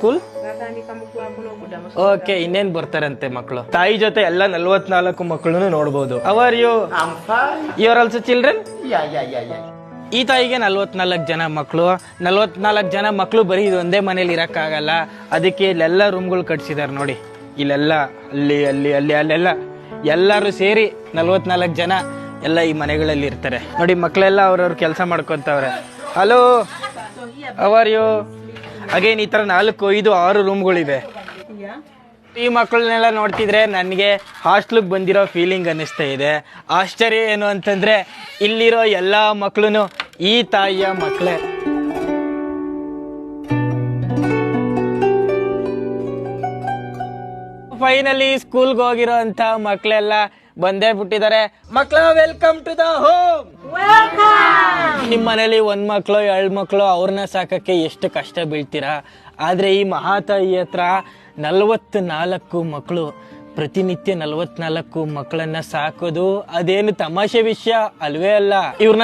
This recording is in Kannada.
ಸ್ಕೂಲ್ ಓಕೆ ಇನ್ನೇನ್ ಬರ್ತಾರಂತೆ ಮಕ್ಕಳು ತಾಯಿ ಜೊತೆ ಎಲ್ಲ ನಲ್ವತ್ನಾಲ್ಕು ಮಕ್ಕಳನ್ನು ನೋಡ್ಬೋದು. Are you fine. Your also children. ಈ ತಾಯಿಗೆ ನಲ್ವತ್ನಾಲ್ಕು ಜನ ಮಕ್ಕಳು ನಲ್ವತ್ನಾಲ್ಕು ಜನ ಮಕ್ಕಳು ಬರೀ ಒಂದೇ ಮನೇಲಿ ಇರಕ್ಕಾಗಲ್ಲ. ಅದಕ್ಕೆ ಇಲ್ಲೆಲ್ಲ ರೂಮ್ಗಳು ಕಟ್ಸಿದಾರೆ ನೋಡಿ. ಇಲ್ಲೆಲ್ಲ ಅಲ್ಲಿ ಅಲ್ಲಿ ಅಲ್ಲಿ ಅಲ್ಲೆಲ್ಲ. ಎಲ್ಲರೂ ಸೇರಿ ನಲ್ವತ್ನಾಲ್ಕು ಜನ ಎಲ್ಲ ಈ ಮನೆಗಳಲ್ಲಿ ಇರ್ತಾರೆ. ನೋಡಿ ಮಕ್ಕಳೆಲ್ಲ ಅವ್ರವ್ರ ಕೆಲಸ ಮಾಡ್ಕೊತಾವ್ರೆ. ಹಲೋ ಅವರ್ ಯು ಅಗೇನ್ ಈ ತರ ನಾಲ್ಕು, ಐದು, ಆರು ರೂಮ್ಗಳಿವೆ ಈ ಮಕ್ಕಳನ್ನೆಲ್ಲ ನೋಡ್ತಿದ್ರೆ ನನಗೆ ಹಾಸ್ಟ್ಲಿಗೆ ಬಂದಿರೋ ಫೀಲಿಂಗ್ ಅನ್ನಿಸ್ತಾ ಇದೆ. ಆಶ್ಚರ್ಯ ಏನು ಅಂತಂದ್ರೆ, ಇಲ್ಲಿರೋ ಎಲ್ಲ ಮಕ್ಕಳು ಈ ತಾಯಿಯ ಮಕ್ಕಳೇ ಫೈನಲಿ ಸ್ಕೂಲ್ಗೆ ಹೋಗಿರೋ ಅಂತ ಮಕ್ಕಳೆಲ್ಲ ಬಂದೇ ಬಿಟ್ಟಿದ್ದಾರೆ. ಮಕ್ಕಳ ವೆಲ್ಕಮ್ ಟು ದ ಹೋಮ್ ನಿಮ್ಮ ಮನೇಲಿ ಒಂದ್ ಮಕ್ಳು, ಎರಡ್ ಮಕ್ಳು, ಅವ್ರನ್ನ ಸಾಕಕ್ಕೆ ಎಷ್ಟು ಕಷ್ಟ ಬೀಳ್ತೀರಾ? ಆದ್ರೆ ಈ ಮಹಾತಾಯಿ ಹತ್ರ ನಲ್ವತ್ ನಾಲ್ಕು ಮಕ್ಕಳು ಪ್ರತಿನಿತ್ಯ ನಲವತ್ನಾಲ್ಕು ಮಕ್ಕಳನ್ನ ಸಾಕೋದು ಅದೇನು ತಮಾಷೆ ವಿಷಯ ಅಲ್ವೇ ಅಲ್ಲ. ಇವ್ರನ್ನ